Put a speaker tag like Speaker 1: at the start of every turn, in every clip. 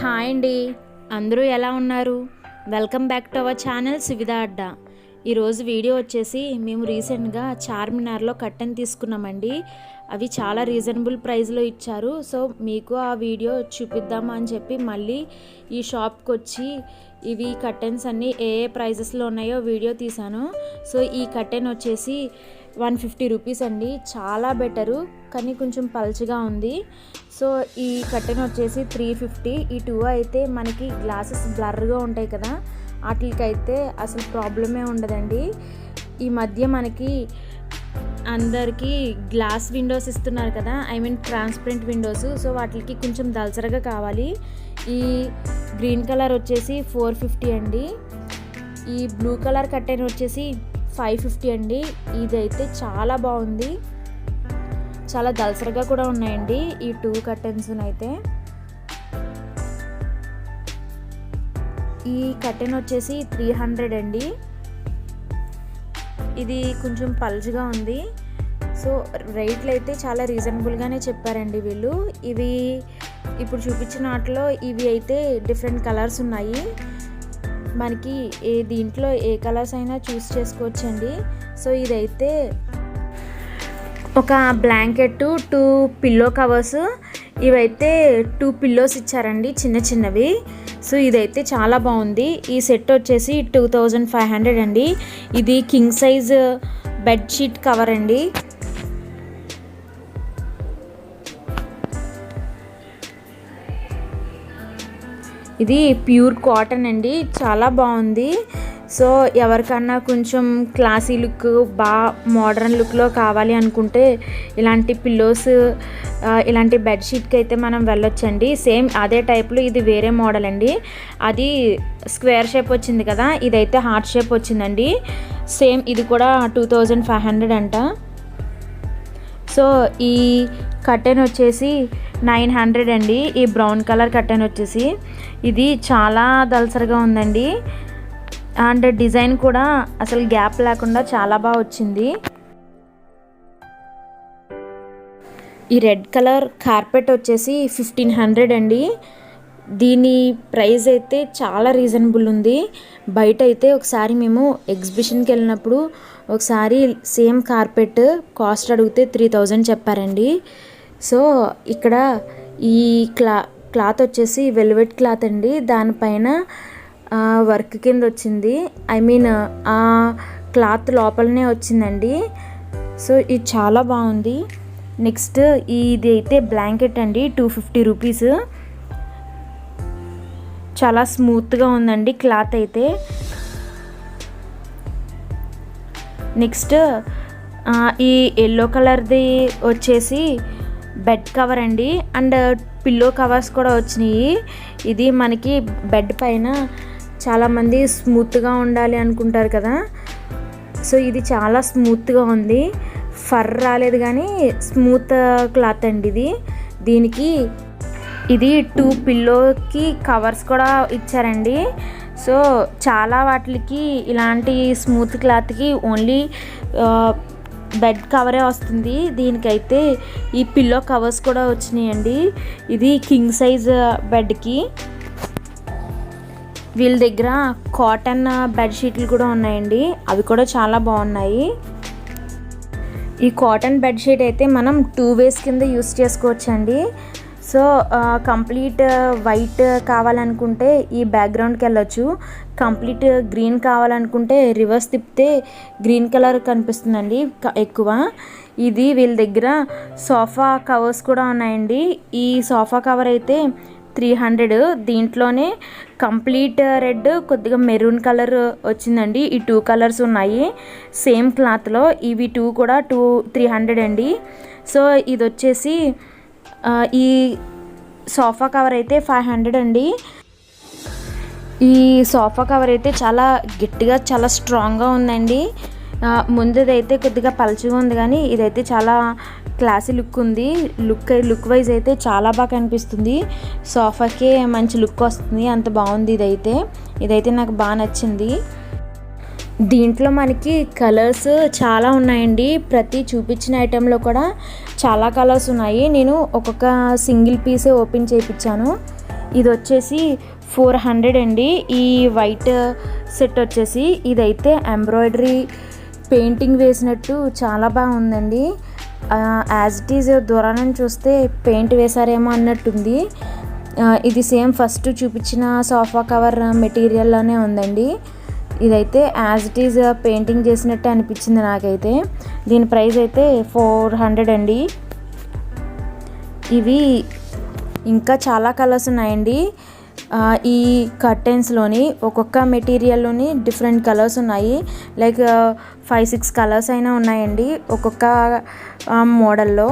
Speaker 1: Hi అండి. అందరూ ఎలా ఉన్నారు? Welcome back to our channel Suvidha Adda. ఈరోజు వీడియో వచ్చేసి మేము రీసెంట్గా చార్మినార్లో కట్టెన్ తీసుకున్నామండి. అవి చాలా రీజనబుల్ ప్రైస్లో ఇచ్చారు. సో మీకు ఆ వీడియో చూపిద్దామా అని చెప్పి మళ్ళీ ఈ షాప్కి వచ్చి ఇవి కర్టెన్స్ అన్నీ ఏ ఏ ప్రైజెస్లో ఉన్నాయో వీడియో తీశాను. సో ఈ కర్టెన్ వచ్చేసి వన్ ఫిఫ్టీ రూపీస్ అండి. చాలా బెటరు కానీ కొంచెం పల్చగా ఉంది. సో ఈ కర్టెన్ వచ్చేసి త్రీ ఫిఫ్టీ ఈ టూ అయితే మనకి గ్లాసెస్ బ్లర్గా ఉంటాయి కదా వాటికైతే అసలు ప్రాబ్లమే ఉండదండి. ఈ మధ్య మనకి అందరికీ గ్లాస్ విండోస్ ఇస్తున్నారు కదా I mean transparent windows so వాటికి కొంచెం దలసరగా కావాలి. ఈ గ్రీన్ కలర్ వచ్చేసి ఫోర్ ఫిఫ్టీ అండి. ఈ బ్లూ కలర్ కట్టెన్ వచ్చేసి ఫైవ్ ఫిఫ్టీ అండి. ఇదైతే చాలా బాగుంది. చాలా దలసరిగా కూడా ఉన్నాయండి ఈ టూ కర్టెన్స్ అయితే ఈ కర్టెన్ వచ్చేసి త్రీ హండ్రెడ్ అండి. ఇది కొంచెం పల్చగా ఉంది. సో రేట్లు అయితే చాలా రీజనబుల్గానే చెప్పారండి వీళ్ళు. ఇవి ఇప్పుడు చూపించిన వాటిలో ఇవి అయితే డిఫరెంట్ కలర్స్ ఉన్నాయి. మనకి ఏ దీంట్లో ఏ కలర్స్ అయినా చూస్ చేసుకోవచ్చండి. సో ఇదైతే ఒక బ్లాంకెట్ టూ పిల్లో కవర్స్. ఇవైతే టూ పిల్లోస్ ఇచ్చారండి చిన్న చిన్నవి. సో ఇదైతే చాలా బాగుంది. ఈ సెట్ వచ్చేసి టూ థౌజండ్ ఫైవ్ హండ్రెడ్ అండి. ఇది కింగ్ సైజ్ బెడ్షీట్ కవర్ అండి. ఇది ప్యూర్ కాటన్ అండి. చాలా బాగుంది. సో ఎవరికన్నా కొంచెం క్లాసీ లుక్ బాగా మోడర్న్ లుక్లో కావాలి అనుకుంటే ఇలాంటి పిల్లోస్ ఇలాంటి బెడ్షీట్కి అయితే మనం వెళ్ళొచ్చండి. సేమ్ అదే టైప్లో ఇది వేరే మోడల్ అండి. అది స్క్వేర్ షేప్ వచ్చింది కదా ఇదైతే హార్ట్ షేప్ వచ్చిందండి. సేమ్ ఇది కూడా టూ థౌజండ్ ఫైవ్ హండ్రెడ్ అంట. సో ఈ కర్టెన్ వచ్చేసి నైన్ హండ్రెడ్ అండి. ఈ బ్రౌన్ కలర్ కర్టెన్ వచ్చేసి. ఇది చాలా దలసరిగా ఉందండి. అండ్ డిజైన్ కూడా అసలు గ్యాప్ లేకుండా చాలా బాగా వచ్చింది. ఈ రెడ్ కలర్ కార్పెట్ వచ్చేసి ఫిఫ్టీన్ హండ్రెడ్ అండి. దీని ప్రైస్ అయితే చాలా రీజనబుల్ ఉంది. బయట అయితే ఒకసారి మేము ఎగ్జిబిషన్కి వెళ్ళినప్పుడు ఒకసారి సేమ్ కార్పెట్ కాస్ట్ అడిగితే త్రీ థౌజండ్ చెప్పారండి. సో ఇక్కడ ఈ క్లా క్లాత్ వచ్చేసి వెల్వెట్ క్లాత్ అండి. దానిపైన వర్క్ కింద వచ్చింది. ఐ మీన్ ఆ క్లాత్ లోపలనే వచ్చిందండి. సో ఇది చాలా బాగుంది. నెక్స్ట్ ఇది అయితే బ్లాంకెట్ అండి టూ ఫిఫ్టీ రూపీస్. చాలా స్మూత్గా ఉందండి క్లాత్ అయితే. నెక్స్ట్ ఈ ఎల్లో కలర్ది వచ్చేసి బెడ్ కవర్ అండి. అండ్ పిల్లో కవర్స్ కూడా వచ్చినాయి. ఇది మనకి బెడ్ పైన చాలామంది స్మూత్గా ఉండాలి అనుకుంటారు కదా. సో ఇది చాలా స్మూత్గా ఉంది. ఫర్ రాలేదు కానీ స్మూత్ క్లాత్ అండి ఇది. దీనికి ఇది టూ పిల్లోకి కవర్స్ కూడా ఇచ్చారండి. సో చాలా వాటికి ఇలాంటి స్మూత్ క్లాత్కి ఓన్లీ బెడ్ కవరే వస్తుంది. దీనికైతే ఈ పిల్లో కవర్స్ కూడా వచ్చినాయండి. ఇది కింగ్ సైజ్ బెడ్కి. వీళ్ళ దగ్గర కాటన్ బెడ్షీట్లు కూడా ఉన్నాయండి. అవి కూడా చాలా బాగున్నాయి. ఈ కాటన్ బెడ్షీట్ అయితే మనం టూ వేస్ కింద యూస్ చేసుకోవచ్చండి. సో కంప్లీట్ వైట్ కావాలనుకుంటే ఈ బ్యాక్గ్రౌండ్కి వెళ్ళొచ్చు. కంప్లీట్ గ్రీన్ కావాలనుకుంటే రివర్స్ తిప్పితే గ్రీన్ కలర్ కనిపిస్తుందండి ఎక్కువ. ఇది వీళ్ళ దగ్గర సోఫా కవర్స్ కూడా ఉన్నాయండి. ఈ సోఫా కవర్ అయితే త్రీ హండ్రెడ్. దీంట్లోనే కంప్లీట్ రెడ్ కొద్దిగా మెరూన్ కలర్ వచ్చిందండి. ఈ టూ కలర్స్ ఉన్నాయి. సేమ్ క్లాత్లో ఇవి టూ కూడా టూ త్రీ హండ్రెడ్ అండి. సో ఇది వచ్చేసి ఈ సోఫా కవర్ అయితే ఫైవ్ హండ్రెడ్ అండి. ఈ సోఫా కవర్ అయితే చాలా గట్టిగా చాలా స్ట్రాంగ్గా ఉందండి. ముందుదైతే కొద్దిగా పలుచగా ఉంది కానీ ఇదైతే చాలా క్లాసీ లుక్ ఉంది. లుక్ లుక్ వైజ్ అయితే చాలా బాగా కనిపిస్తుంది. సోఫాకే మంచి లుక్ వస్తుంది. అంత బాగుంది ఇదైతే. ఇదైతే నాకు బాగా నచ్చింది. దీంట్లో మనకి కలర్స్ చాలా ఉన్నాయండి. ప్రతి చూపించిన ఐటెంలో కూడా చాలా కలర్స్ ఉన్నాయి. నేను ఒక్కొక్క సింగిల్ పీసే ఓపెన్ చేయించాను ఇది వచ్చేసి ఫోర్ హండ్రెడ్ అండి. ఈ వైట్ సెట్ వచ్చేసి ఇదైతే ఎంబ్రాయిడరీ పెయింటింగ్ వేసినట్టు చాలా బాగుందండి. యాజ్ ఇట్ ఈజ్ దూరాన్ని చూస్తే పెయింట్ వేశారేమో అన్నట్టుంది. ఇది సేమ్ ఫస్ట్ చూపించిన సోఫా కవర్ మెటీరియల్లోనే ఉందండి. ఇదైతే యాజ్ ఇట్ ఈజ్ పెయింటింగ్ చేసినట్టు అనిపించింది నాకైతే. దీని ప్రైస్ అయితే ఫోర్ హండ్రెడ్ అండి. ఇవి ఇంకా చాలా కలర్స్ ఉన్నాయండి. ఈ కర్టెన్స్లోని ఒక్కొక్క మెటీరియల్లోని డిఫరెంట్ కలర్స్ ఉన్నాయి. లైక్ ఫైవ్ సిక్స్ కలర్స్ అయినా ఉన్నాయండి ఒక్కొక్క మోడల్లో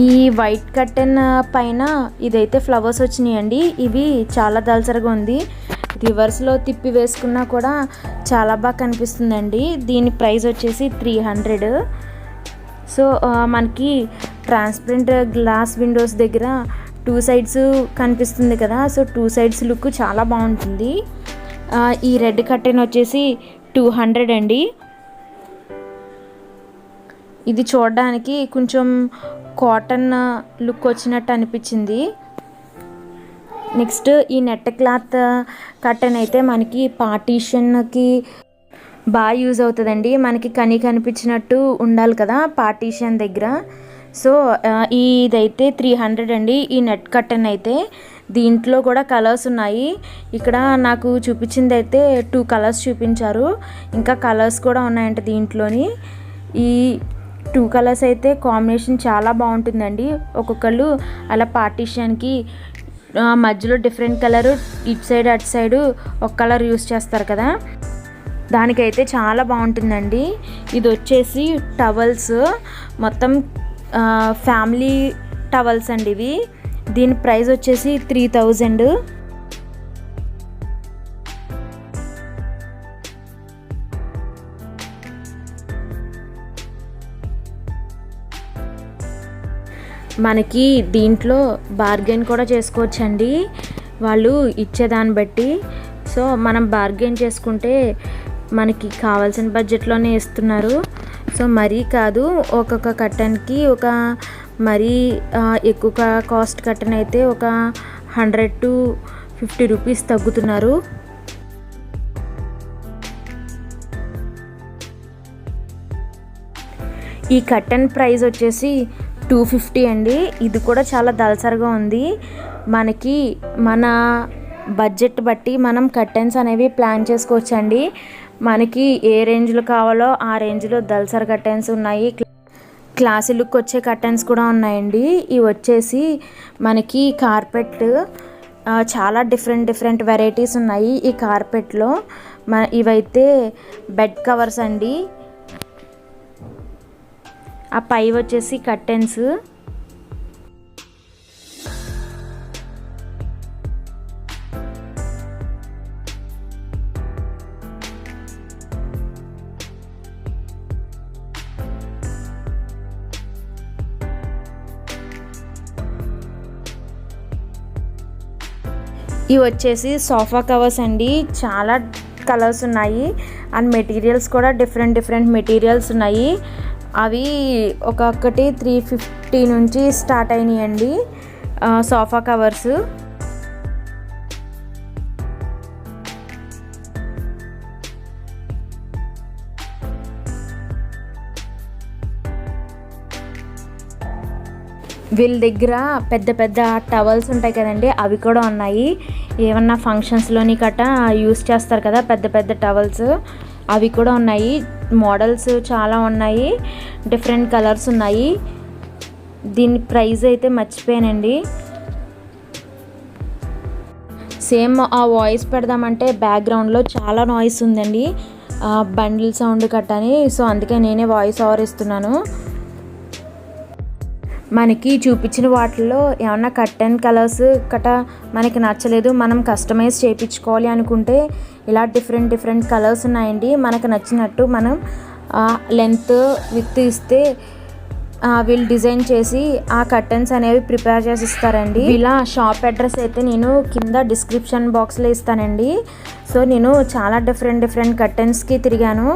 Speaker 1: ఈ వైట్ కర్టెన్ పైన ఇదైతే ఫ్లవర్స్ వచ్చినాయండి. ఇవి చాలా దళసరిగా ఉంది. రివర్స్లో తిప్పి వేసుకున్నా కూడా చాలా బాగా కనిపిస్తుందండి. దీని ప్రైస్ వచ్చేసి త్రీ హండ్రెడ్. సో మనకి ట్రాన్స్పరెంట్ గ్లాస్ విండోస్ దగ్గర టూ సైడ్స్ కనిపిస్తుంది కదా. సో టూ సైడ్స్ లుక్ చాలా బాగుంటుంది. ఈ రెడ్ కర్టెన్ వచ్చేసి టూ హండ్రెడ్ అండి. ఇది చూడడానికి కొంచెం కాటన్ లుక్ వచ్చినట్టు అనిపించింది. నెక్స్ట్ ఈ నెట్ క్లాత్ కర్టన్ అయితే మనకి పార్టీషన్కి బాగా యూజ్ అవుతుందండి. మనకి కని కనిపించినట్టు ఉండాలి కదా పార్టీషన్ దగ్గర. సో ఇదైతే త్రీ హండ్రెడ్ అండి. ఈ నెట్ కర్టన్ అయితే దీంట్లో కూడా కలర్స్ ఉన్నాయి. ఇక్కడ నాకు చూపించింది అయితే టూ కలర్స్ చూపించారు. ఇంకా కలర్స్ కూడా ఉన్నాయంట దీంట్లోని. ఈ టూ కలర్స్ అయితే కాంబినేషన్ చాలా బాగుంటుందండి. ఒక్కొక్కళ్ళు అలా పార్టీషన్కి మధ్యలో డిఫరెంట్ కలర్ ఇటు సైడ్ అటు సైడ్ ఒక కలర్ యూస్ చేస్తారు కదా. దానికైతే చాలా బాగుంటుందండి. ఇది వచ్చేసి టవల్స్ మొత్తం ఫ్యామిలీ టవల్స్ అండి ఇవి. దీని ప్రైస్ వచ్చేసి త్రీ థౌజండ్ మనకి దీంట్లో బార్గెన్ కూడా చేసుకోవచ్చండి. వాళ్ళు ఇచ్చేదాన్ని బట్టి. సో మనం బార్గెన్ చేసుకుంటే మనకి కావాల్సిన బడ్జెట్లోనే ఇస్తున్నారు. సో మరీ కాదు ఒక్కొక్క కట్టన్కి ఒక మరీ ఎక్కువ కాస్ట్ కట్టన్ అయితే ఒక హండ్రెడ్ టు ఫిఫ్టీ రూపీస్ తగ్గుతున్నారు. ఈ కట్టన్ ప్రైస్ వచ్చేసి టూ ఫిఫ్టీ అండి. ఇది కూడా చాలా దలసరిగా ఉంది. మనకి మన బడ్జెట్ బట్టి మనం కర్టెన్స్ అనేవి ప్లాన్ చేసుకోవచ్చండి. మనకి ఏ రేంజ్లో కావాలో ఆ రేంజ్లో దల్సర్ కర్టెన్స్ ఉన్నాయి. క్లాసీ లుక్ వచ్చే కర్టెన్స్ కూడా ఉన్నాయండి. ఇవి వచ్చేసి మనకి కార్పెట్ చాలా డిఫరెంట్ డిఫరెంట్ వెరైటీస్ ఉన్నాయి ఈ కార్పెట్లో. మ ఇవైతే బెడ్ కవర్స్ అండి. ఆ పై వచ్చేసి కర్టెన్స్. ఇవి వచ్చేసి సోఫా కవర్స్ అండి. చాలా కలర్స్ ఉన్నాయి. అండ్ మెటీరియల్స్ కూడా డిఫరెంట్ డిఫరెంట్ మెటీరియల్స్ ఉన్నాయి. అవి ఒక్కొక్కటి త్రీ ఫిఫ్టీ నుంచి స్టార్ట్ అయినాయండి. సోఫా కవర్స్ వీళ్ళ దగ్గర పెద్ద పెద్ద టవల్స్ ఉంటాయి కదండి అవి కూడా ఉన్నాయి. ఏమన్నా ఫంక్షన్స్లోని కట్ట యూస్ చేస్తారు కదా పెద్ద పెద్ద టవల్స్ అవి కూడా ఉన్నాయి. మోడల్స్ చాలా ఉన్నాయి. డిఫరెంట్ కలర్స్ ఉన్నాయి. దీని ప్రైస్ అయితే మర్చిపోయానండి. సేమ్ ఆ వాయిస్ పెడదామంటే బ్యాక్గ్రౌండ్లో చాలా నాయిస్ ఉందండి. బండిల్ సౌండ్ కట్టని. సో అందుకే నేనే వాయిస్ ఓవర్ ఇస్తున్నాను. మనకి చూపించిన వాటిల్లో ఏమన్నా కర్టెన్ కలర్స్ కట మనకి నచ్చలేదు మనం కస్టమైజ్ చేయించుకోవాలి అనుకుంటే ఇలా డిఫరెంట్ డిఫరెంట్ కలర్స్ ఉన్నాయండి. మనకు నచ్చినట్టు మనం లెంత్ విత్ ఇస్తే వీళ్ళు డిజైన్ చేసి ఆ కర్టన్స్ అనేవి ప్రిపేర్ చేసి ఇస్తారండి. ఇలా షాప్ అడ్రస్ అయితే నేను కింద డిస్క్రిప్షన్ బాక్స్లో ఇస్తానండి. సో నేను చాలా డిఫరెంట్ డిఫరెంట్ కర్టన్స్కి తిరిగాను.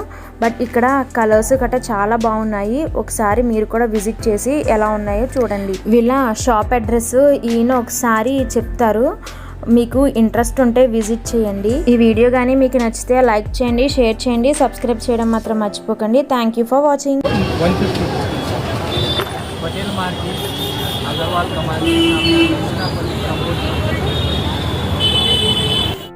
Speaker 1: బట్ ఇక్కడ కలర్స్ గట్రా చాలా బాగున్నాయి. ఒకసారి మీరు కూడా విజిట్ చేసి ఎలా ఉన్నాయో చూడండి. వీళ్ళ షాప్ అడ్రస్ ఈయన ఒకసారి చెప్తారు. మీకు ఇంట్రెస్ట్ ఉంటే విజిట్ చేయండి. ఈ వీడియో కానీ మీకు నచ్చితే లైక్ చేయండి షేర్ చేయండి సబ్స్క్రైబ్ చేయడం మాత్రం మర్చిపోకండి. Thank you for watching.
Speaker 2: સમાજથી Agrawal કમાજ